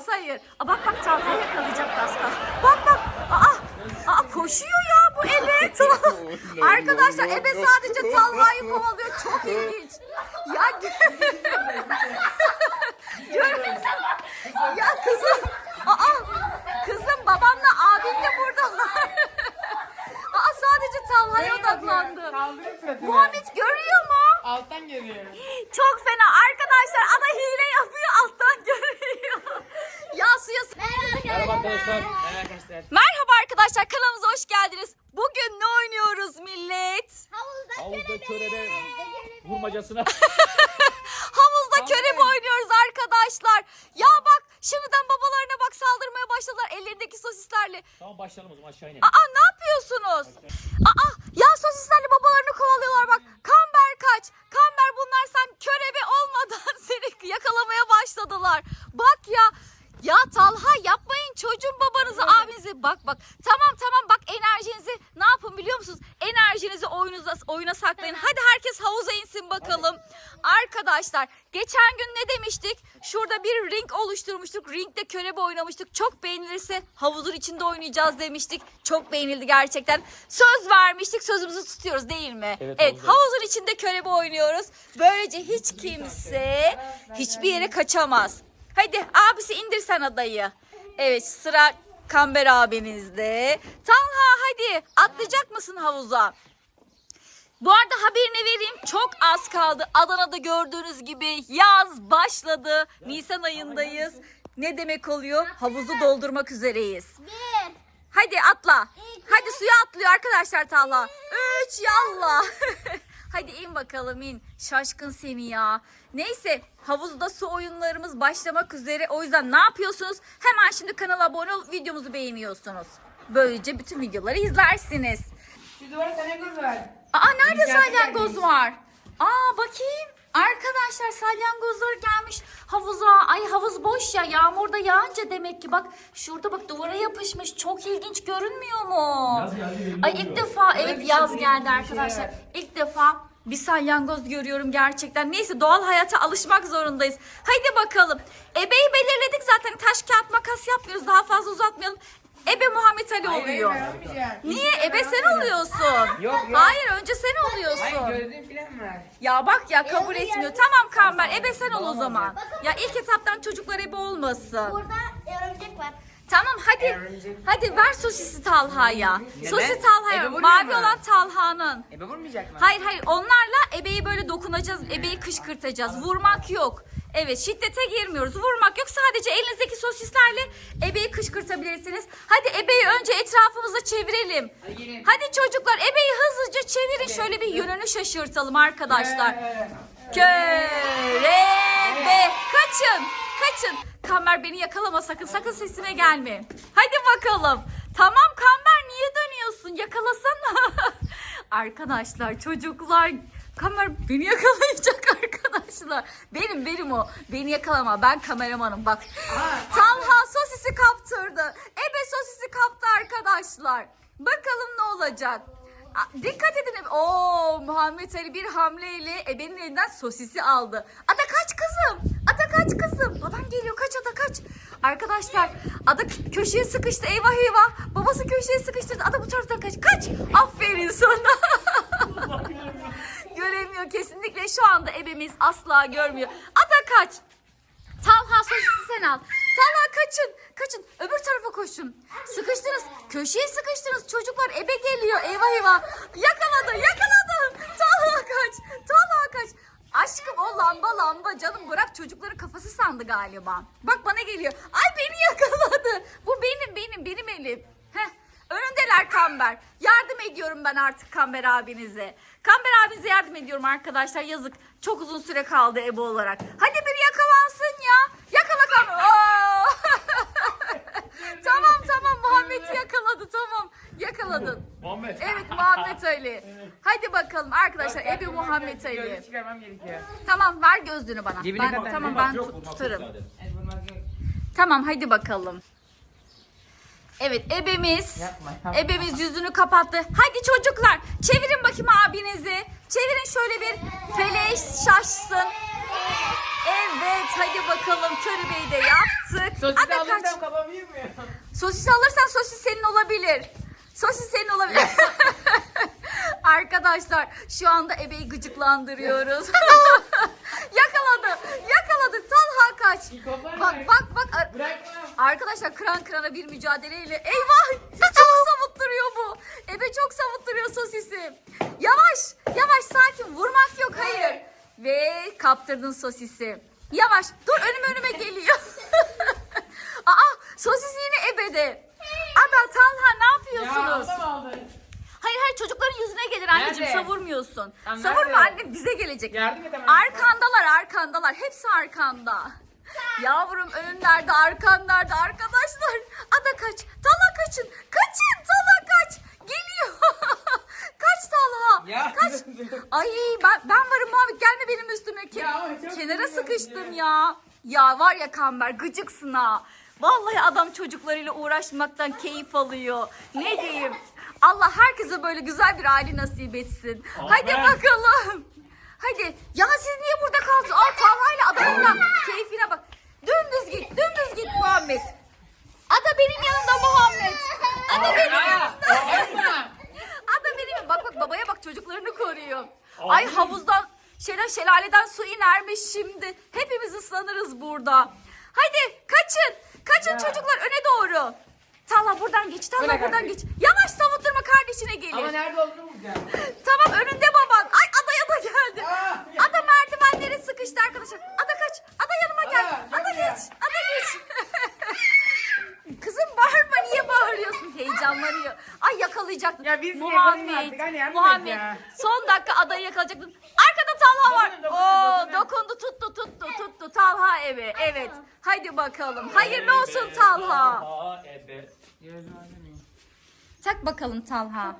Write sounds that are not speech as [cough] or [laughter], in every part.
Olmaz hayır. Aa, bak bak Talha yakalayacak az kalsın. Bak bak. Aa, aa koşuyor ya bu Ebe. [laughs] Arkadaşlar Ebe sadece Talha'yı kovalıyor. Çok ilginç. Ya? [laughs] Ya kızım. Aa, kızım babamla abin de buradalar. [laughs] Aa sadece Talha'ya odaklandı. Muhammed görüyor mu? Alttan geliyor. Çok fena arkadaşlar ana hile yapıyor alttan görüyor. Ya suya Merhaba arkadaşlar. Merhaba arkadaşlar. Merhaba arkadaşlar kanalımıza hoş geldiniz. Bugün ne oynuyoruz millet? Havuzda körebe vurmacasına. [laughs] Havuzda körebe oynuyoruz arkadaşlar. Ya bak şimdiden babalarına bak saldırmaya başladılar ellerindeki sosislerle. tamam başlayalım o zaman aşağı inelim. Aa ne yapıyorsunuz? Aa ya sosislerle babalarını kovalıyorlar bak. Kamber kaç. Kamber bunlar sen körebe olmadan [laughs] seni yakalamaya başladılar. Bak ya. Ya Talha yapmayın çocuğun babanızı abinizi. Bak bak tamam tamam bak enerjinizi ne yapın biliyor musunuz? Enerjinizi oyunuza, oyuna saklayın. Hadi herkes havuza insin bakalım. Arkadaşlar geçen gün ne demiştik? Şurada bir ring oluşturmuştuk. Ringde körebe oynamıştık. Çok beğenilirse havuzun içinde oynayacağız demiştik. Çok beğenildi gerçekten. Söz vermiştik. Sözümüzü tutuyoruz değil mi? Evet, evet havuzda. havuzun içinde körebe oynuyoruz. Böylece hiç kimse hiçbir yere kaçamaz. Hadi abisi indir sen adayı. Evet sıra Kamber abimizde. Talha hadi atlayacak mısın havuza? Bu arada haberini vereyim. Çok az kaldı. Adana'da gördüğünüz gibi yaz başladı. Nisan ayındayız. Ne demek oluyor? Havuzu doldurmak üzereyiz. Bir. Hadi atla. Hadi suya atlıyor arkadaşlar Talha. Üç yallah. [laughs] Hadi in bakalım in. Şaşkın seni ya. Neyse havuzda su oyunlarımız başlamak üzere. O yüzden ne yapıyorsunuz? Hemen şimdi kanala abone olup videomuzu beğeniyorsunuz. Böylece bütün videoları izlersiniz. Şu duvara salyangoz var. Aa nerede salyangoz var? Aa bakayım. Arkadaşlar salyangozlar gelmiş havuza. Ay havuz boş ya. Yağmurda yağınca demek ki bak şurada bak duvara yapışmış. Çok ilginç görünmüyor mu? Yaz geldi, Ay ilk defa Evet, yaz şey geldi bir arkadaşlar. İlk defa bir salyangoz görüyorum gerçekten. Neyse doğal hayata alışmak zorundayız. Haydi bakalım. Ebeyi belirledik zaten. Taş kağıt makas yapmıyoruz. Daha fazla uzatmayalım. Ebe Muhammed Ali Hayır, oluyor. Niye? Ebe sen oluyorsun. Yok, yok. Hayır önce sen oluyorsun. Hayır gözlüğüm falan var. Ya bak ya kabul etmiyor. Tamam Kamber ebe sen ol o zaman. Ya ilk etaptan çocuklar ebe olmasın. Burada örümcek var. Tamam hadi. Hadi ver sosisi Talha'ya. Neden? Sosis Talha'ya. Ebe vurmuyor Mavi mu? olan Talha'nın. Ebe vurmayacak mı? Hayır hayır onlarla ebeyi böyle dokunacağız. Ebeyi kışkırtacağız. Vurmak yok. Evet şiddete girmiyoruz. Vurmak yok. Sadece elinizdeki sosislerle ebeyi kışkırtabilirsiniz. Hadi ebeyi önce etrafımıza çevirelim. Hadi gelin. Hadi çocuklar ebeyi hızlıca çevirin. Şöyle bir yönünü şaşırtalım arkadaşlar. Körebe. Kaçın. Kaçın. Kamber beni yakalama sakın. Sakın sesime gelme. Hadi bakalım. Tamam Kamber niye dönüyorsun? Yakalasana. [laughs] arkadaşlar çocuklar Kamer beni yakalayacak [laughs] arkadaşlar. Benim benim o. Beni yakalama. Ben kameramanım bak. Talha sosisi kaptırdı. Ebe sosisi kaptı arkadaşlar. Bakalım ne olacak. Dikkat edin. Oo Muhammed Ali bir hamleyle ebenin elinden sosisi aldı. Ada kaç kızım. Ada kaç kızım. Baban geliyor kaç Ada kaç. Arkadaşlar Ada kö- köşeye sıkıştı eyvah eyvah. Babası köşeye sıkıştırdı. Ada bu taraftan kaç. Kaç. Aferin sana. [laughs] Göremiyor kesinlikle şu anda ebemiz asla görmüyor. Ada kaç. Talha sosisi sen al. Talha kaçın. Kaçın. Öbür tarafa koşun. Sıkıştınız. Köşeye sıkıştınız. Çocuklar ebe geliyor. Eyvah eyvah. Yakaladı. Yakaladı. Talha kaç. Talha kaç. Aşkım o lamba lamba canım bırak çocukların kafası sandı galiba. Bak bana geliyor. Ay beni yakaladı. Bu benim benim benim elim. Heh. Önündeler Kamber. Yardım ediyorum ben artık Kamber abinize. Kamber abinize yardım ediyorum arkadaşlar. Yazık. Çok uzun süre kaldı Ebe olarak. Hadi biri yakalansın ya. Yakala Kamber. [laughs] Tamam tamam Muhammed'i yakaladı tamam. Yakaladın. Muhammed. Evet Muhammed Ali. [laughs] Hadi bakalım arkadaşlar Ebe Muhammed Ali. Gözlük çıkarmam gerekiyor. Tamam ver gözlüğünü bana. Cebine Ben, kadar. tamam ben yok, tut- tutarım. yok. Tamam hadi bakalım. Evet ebemiz. Yapma, yapma. Ebemiz yüzünü kapattı. Hadi çocuklar çevirin bakayım abinizi. Çevirin şöyle bir feleş şaşsın. Evet hadi bakalım körebeyi de yaptık. Sosis Ada kaç. kafam yemiyor. Sosis alırsan sosis senin olabilir. Sosis senin olabilir. [laughs] Arkadaşlar şu anda ebeyi gıcıklandırıyoruz. [laughs] yakaladı. Yakaladı. Talha kaç. Bak bak bak. Arkadaşlar kıran kırana bir mücadeleyle. Eyvah! Çok savutturuyor bu. Ebe çok savutturuyor sosisi. Yavaş. Yavaş sakin. Vurmak yok. Hayır. Ve kaptırdın sosisi. Yavaş. Dur önüme önüme geliyor. [laughs] Aa sosis ebede. Ada Talha ne Ya yapıyorsunuz? ablam aldı. Hayır hayır çocukların yüzüne gelir anneciğim Nerede? savurmuyorsun. Tamam, Savurma nerede? anne bize gelecek. Yardım et hemen. Arkandalar arkandalar hepsi arkanda. Yavrum önün nerede arkan nerede arkadaşlar. Ada kaç. Tala kaçın. Kaçın Tala kaç. Geliyor. [laughs] kaç Talha. Ya. Kaç. Ay ben, ben varım Muhammed gelme benim üstüme. Ke- Ya çok kenara sıkıştım ya. Ya var ya Kamber gıcıksın ha. Vallahi adam çocuklarıyla uğraşmaktan keyif alıyor. Ne diyeyim? Allah herkese böyle güzel bir aile nasip etsin. Hadi Amin. bakalım. Hadi. Ya siz niye burada kaldınız? Aa Talha'yla adamın da keyfine bak. Dümdüz git, dümdüz git Muhammed. Ada benim yanımda Muhammed. Ada benim yanımda. Ada benim bak bak babaya bak çocuklarını koruyor. Ay havuzdan şelal şelaleden su inermiş şimdi. Hepimiz ıslanırız burada. Hadi kaçın. Kaçın çocuklar öne doğru. Talha buradan geç. Bırak buradan geç. Yavaş savundurma kardeşine gelir. Ama nerede olduğunu bulacağım. [laughs] Tamam önünde baban. Ay adaya da geldi. Aa, Ada merdivenlere sıkıştı arkadaşlar. Ada kaç. Ada yanıma gel. Ada, Ada gel geç. Ada geç. [laughs] Kızım bağırma niye bağırıyorsun? Heyecanlanıyor. Ay yakalayacaktın. Ya biz artık, yardım et Muhammed. ya. Son dakika adayı yakalayacaktın. Talha var. Dokunun, dokunun, Oo, dokunun. dokundu tuttu tuttu tuttu. Talha evi. Evet. Hadi bakalım. Hayırlı olsun Talha. Talha ebe. Tak bakalım Talha.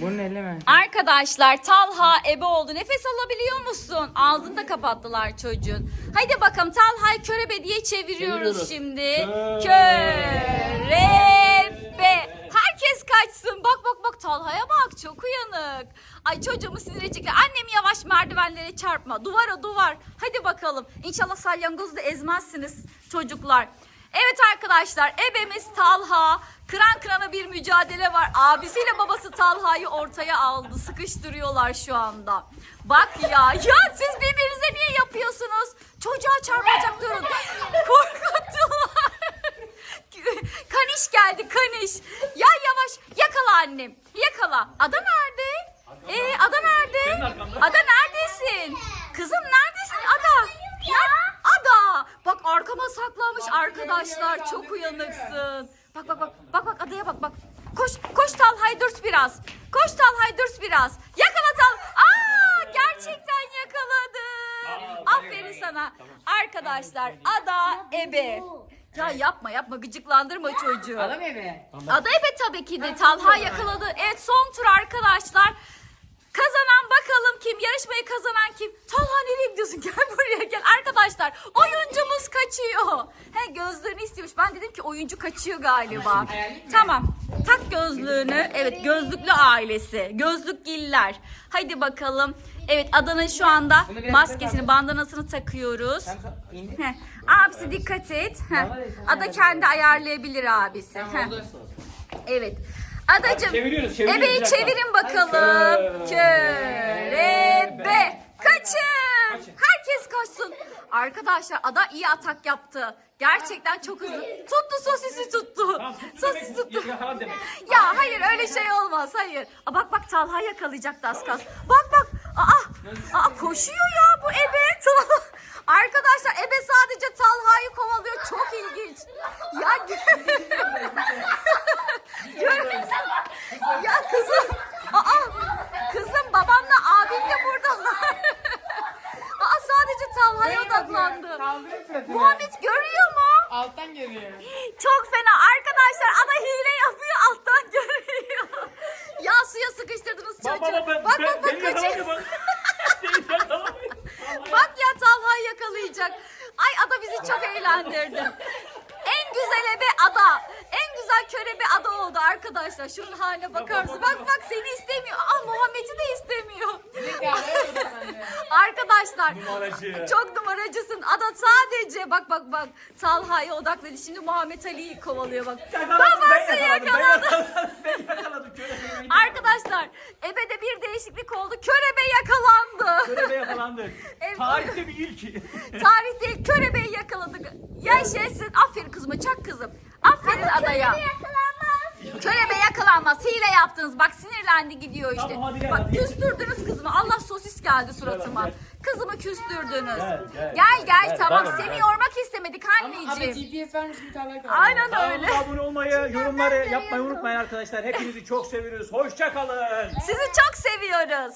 Bunu elleme. Arkadaşlar Talha ebe oldu. Nefes alabiliyor musun? Ağzını da kapattılar çocuğun. Haydi bakalım Talha'yı körebe diye çeviriyoruz Çeviriyoruz. şimdi. Körebe. Körebe. Herkes kaçsın. Bak bak bak Talha'ya bak çok uyanık. Ay çocuğumu sinire çekiyor. Annem yavaş merdivenlere çarpma. Duvara duvar. Hadi bakalım. İnşallah salyangozu da ezmezsiniz çocuklar. Evet arkadaşlar ebemiz Talha. Kıran kırana bir mücadele var. Abisiyle babası Talha'yı ortaya aldı. Sıkıştırıyorlar şu anda. Bak ya. Ya siz birbirinize niye yapıyorsunuz? Çocuğa çarpacak durun. Korkuttular. [laughs] kaniş geldi kaniş. Ya yavaş yakala annem. Yakala. Ada nerede? Ee, Ada nerede? Ada neredesin? Kızım neredesin Ada? Ner- Ada. Bak arkama saklanmış arkadaşlar. Çok uyanıksın. Bak bak bak. Bak bak adaya bak bak. Koş koş Talhay dürt biraz. Koş Talhay dürt biraz. Yakala Tal. Aa gerçekten yakaladı. Aferin sana. Arkadaşlar ada ebe. Ya yapma yapma gıcıklandırma çocuğu. Adam eve. Ada Efe tabii ki de Talha yakaladı. Evet son tur arkadaşlar. Kazanan bakalım kim? Yarışmayı kazanan kim? Talha nereye gidiyorsun? [laughs] Gel buraya gel. Arkadaşlar oyuncumuz kaçıyor. He gözlüğünü istiyormuş. Ben dedim ki oyuncu kaçıyor galiba. Tamam. Tak gözlüğünü. Evet gözlüklü ailesi. Gözlükgiller. Hadi bakalım. Evet Adanın şu anda Bunu biraz maskesini, bandanasını takıyoruz. İndir. Heh. Abisi dikkat et. Heh. Vallahi sen Ada kendi ayarlayabilir abisi. Heh. Evet. Adacım. Çeviriyoruz, çeviriyoruz. Ebeyi Bir dakika. çevirin bakalım. Körebe. Kaçın. Kaçın. Herkes kaçsın. Arkadaşlar ada iyi atak yaptı. Gerçekten çok hızlı. Tuttu sosisi tuttu. Tamam, tut Sosis demek, tuttu. demek. Ya hayır öyle şey olmaz hayır. Aa, bak bak Talha yakalayacaktı az kalsın. Bak bak. Aa, aa koşuyor ya bu ebe. [laughs] Arkadaşlar ebe sadece Talha'yı kovalıyor. Çok ilginç. Ya [laughs] ya kızım. Aa, kızım babamla abin de buradalar. [laughs] Aa sadece Talha'ya odaklandı. Muhammed görüyor mu? Alttan geliyor. Çok fena arkadaşlar ana hile yapıyor alttan görüyor. ya suya sıkıştırdınız çocuğu. Bak bak bak. bak ben- bak, bak beni kaçıyor. yakalamıyor bak. Beni yakalamıyor. Bak ya Talha yakalayacak. Ay ada bizi çok eğlendirdi. En güzel ebe ada. En güzel yüzden körebe ada oldu arkadaşlar. Şunun haline bakar mısın? Bak bak seni istemiyor. Aa Muhammed'i de istemiyor. [laughs] Arkadaşlar Numaracı. çok numaracısın. Ada sadece bak bak bak Talha'ya odakladı. Şimdi Muhammed Ali'yi kovalıyor bak. Babası yakaladı. Ben yakaladım körebeyi. Arkadaşlar ebede bir değişiklik oldu. Körebe yakalandı. Körebe yakalandık. [laughs] Evet. Tarihte bir ilk. [laughs] Tarihte körebeyi yakaladık. Yaşasın. Aferin kızıma çak kızım. Aferin adaya. Körebe yakalanmaz. Hile yaptınız. Bak sinirlendi gidiyor işte. Tamam, hadi gel, Bak hadi gel. küstürdünüz kızımı. Allah sosis geldi suratıma. Gel, Kızımı küstürdünüz. Gel, gel, Gel gel tamam. gel, Seni gel. yormak istemedik Ama abi anneciğim. GPS vermiş bir tane kaldı. Aynen öyle. Kanalımıza abone olmayı, yorumları yapmayı unutmayın arkadaşlar. Hepinizi çok seviyoruz. Hoşça kalın. Sizi çok seviyoruz.